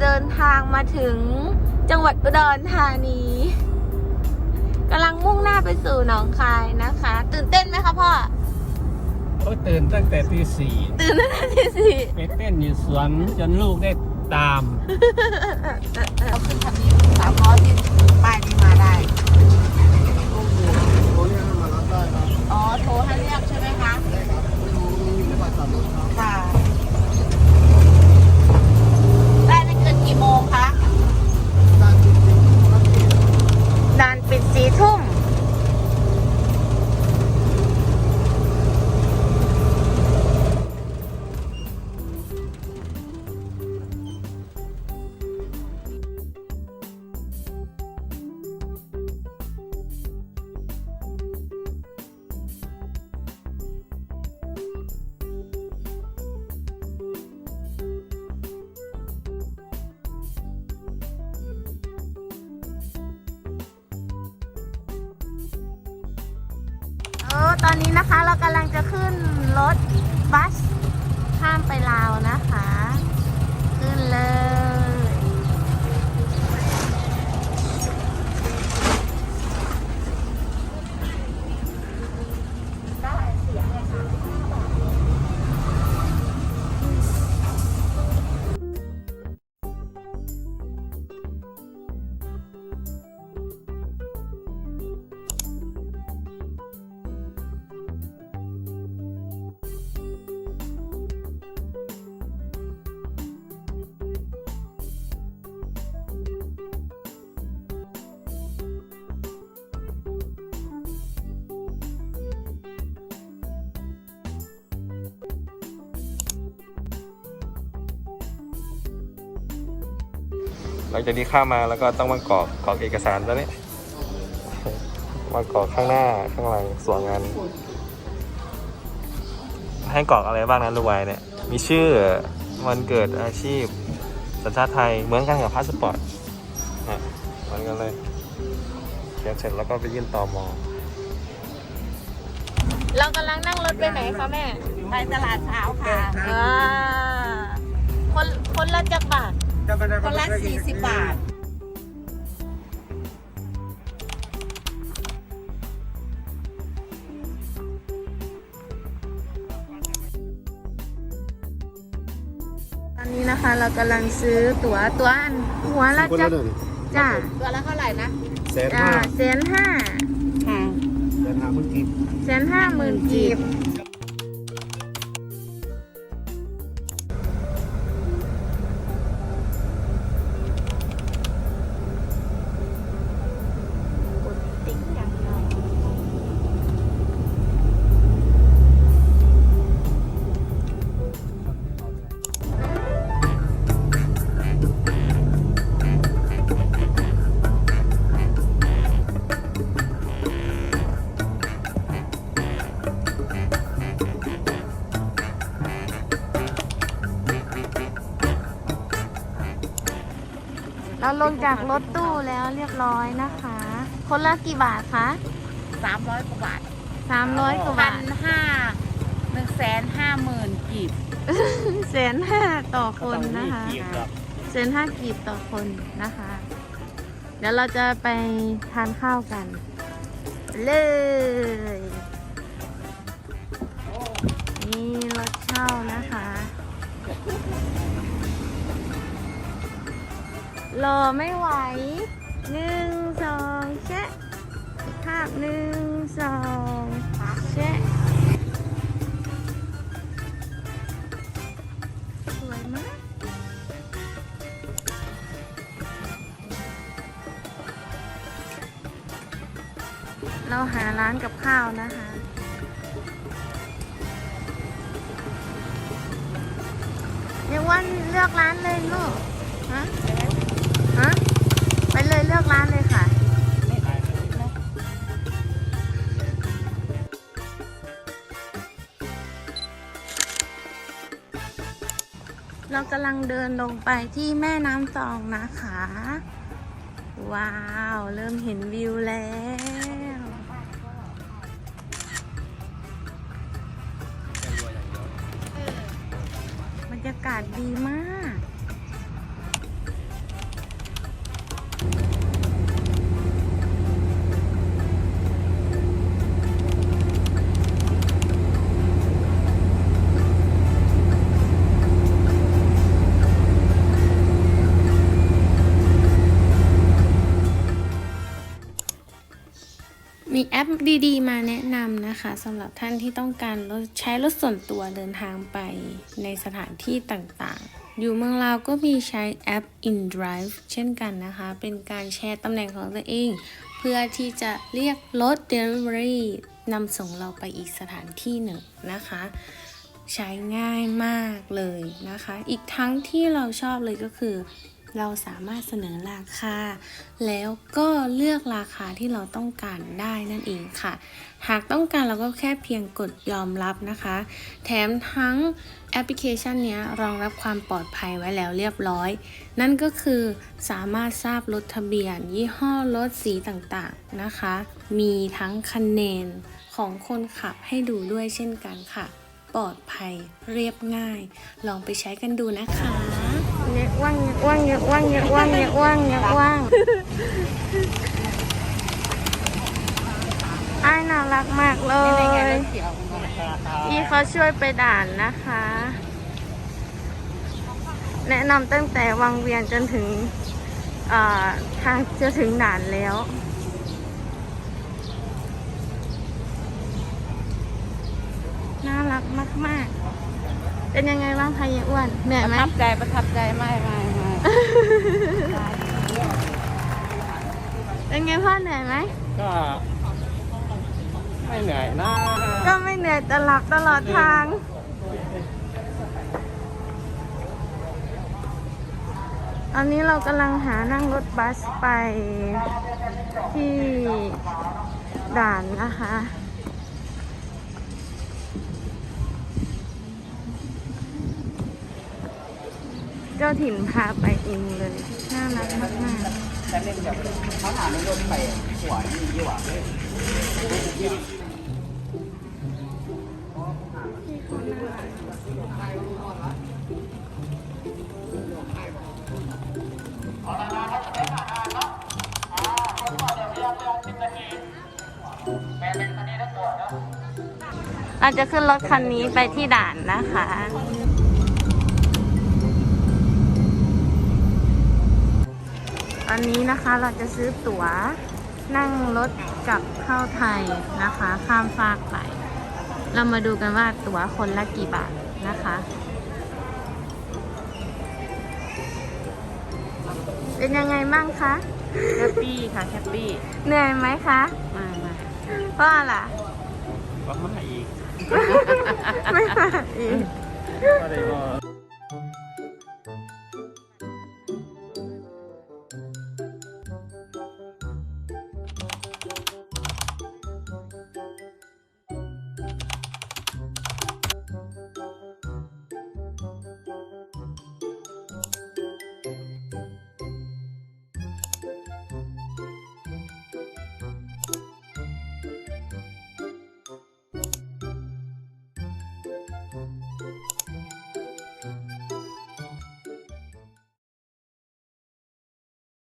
เดินทางมาถึงจังหวัดอุดรธานีกำลังมุ่งหน้าไปสู่หนองคายนะคะ ตื่นเต้นไหมคะพ่อโอ้ยตื่นตั้งแต่ตีสี่ตื่นตั้งแต่ที่สี่ไปเต้นอยู่สวนจนลูกได้ตามเราขึ้นคันนี้สามล้อที่ป้ายนี้มาได้ ตอนนี้นะคะเรากำลังจะขึ้นรถบัสข้ามไปลาวนะคะ หลังจากนี้ข้ามมาแล้วก็ต้องมากรอกกรอกเอกสารตัวนี้มากรอกข้างหน้าข้างหลังสวงงานให้กรอกอะไรบ้างนะรูไวเนี่ย มีชื่อวันเกิดอาชีพ สัญชาติไทยเหมือนกันกับพาสปอร์ตอะเหมือนกันเลยเขียนเสร็จแล้วก็ไปยื่นต่อมอเรากำลังนั่งรถไปไหนคะแม่ ไปตลาดเช้าค่ะอ่าคนคนละจักรบาท คนละ40บาท ตอนนี้นะคะเรากำลังซื้อตั๋วตั๋วอันหัวละจักจ้าตัวละเท่าไหร่นะแสนจ้าห้าแสนห้าค่ะแสนห้าเมื่อกี้แสนห้าหมื่นกีบ เราลงจากรถตู้แล้วเรียบร้อยนะคะ คนละกี่บาทคะ300กว่าบาทสามร้อยกว่าพับาทนห้าหนึ่งแสนห้าหมื่นกีบแสนห้าต่อคนนะคะต้องมีกีบครับแสนห้ากีบต่อคนนะคะ เดี๋ยวเราจะไปทานข้าวกัน เลย นี่รถเช่านะคะ รอไม่ไหวหนึ่งสองแชะภาพหนึ่งสองแชะสวยมากเราหาร้านกับข้าวนะคะเรียกว่าเลือกร้านเลยลูกฮะ ฮะไปเลยเลือกร้านเลยค่ะ เรากำลังเดินลงไปที่แม่น้ำซองนะคะ ว้าว เริ่มเห็นวิวแล้วบรรยากาศดีมาก มีแอปดีๆ มาแนะนำนะคะสำหรับท่านที่ต้องการรถใช้รถส่วนตัวเดินทางไปในสถานที่ต่างๆ อยู่เมืองลาวก็มีใช้แอป InDrive เช่นกันนะคะ เป็นการแชร์ตำแหน่งของตัวเอง เพื่อที่จะเรียกรถ Delivery นำส่งเราไปอีกสถานที่หนึ่งนะคะ ใช้ง่ายมากเลยนะคะ อีกทั้งที่เราชอบเลยก็คือ เราสามารถเสนอราคา แล้วก็เลือกราคาที่เราต้องการได้นั่นเองค่ะ หากต้องการเราก็แค่เพียงกดยอมรับนะคะ แถมทั้งแอปพลิเคชันนี้รองรับความปลอดภัยไว้แล้วเรียบร้อย นั่นก็คือสามารถทราบรถทะเบียน ยี่ห้อรถสีต่างๆนะคะ มีทั้งคะแนนของคนขับให้ดูด้วยเช่นกันค่ะ ปลอดภัยเรียบง่าย ลองไปใช้กันดูนะคะ เยอะว่างเยอะว่างเยอะว่างเยอะว่างเยอะว่างเยอะว่างอ้ายน่ารักมากเลยยวพี่เขาช่วยไปด่านนะคะ แนะนำตั้งแต่วังเวียนจนถึงเอ่อทางจะถึงด่านแล้วน่ารักมากๆ เป็นยังไงบ้างคะยายอ้วนเหนื่อยประไหมทับใจประทับใจไม่ไม่ไม่ เป็นไงพ่อเหนื่อยไหมก็ ไม่เหนื่อยนะก็ไม่เหนื่อยแต่หลับตลอดทางตอนนี้เรากำลังหานั่งรถบัสไปที่ด่านนะคะ เจ้าถิ่นพาไปเองเลย น่ารักมากมากแต่เล่นแบบเขาถามในรถไปหัวนี่ยี่หว่าเลยเราจะขึ้นรถคันนี้ไปที่ด่านนะคะ ตอนนี้นะคะเราจะซื้อตั๋วนั่งรถกลับเข้าไทยนะคะ ข้ามฟากไป เรามาดูกันว่าตั๋วคนละกี่บาทนะคะเป็นยังไงบ้างคะแฮปปี้ค่ะแฮปปี้เหนื่อยไหมคะไม่ไม่เพราะอะไรก็มาอีก ไม่มาอีก ก็ได้บอก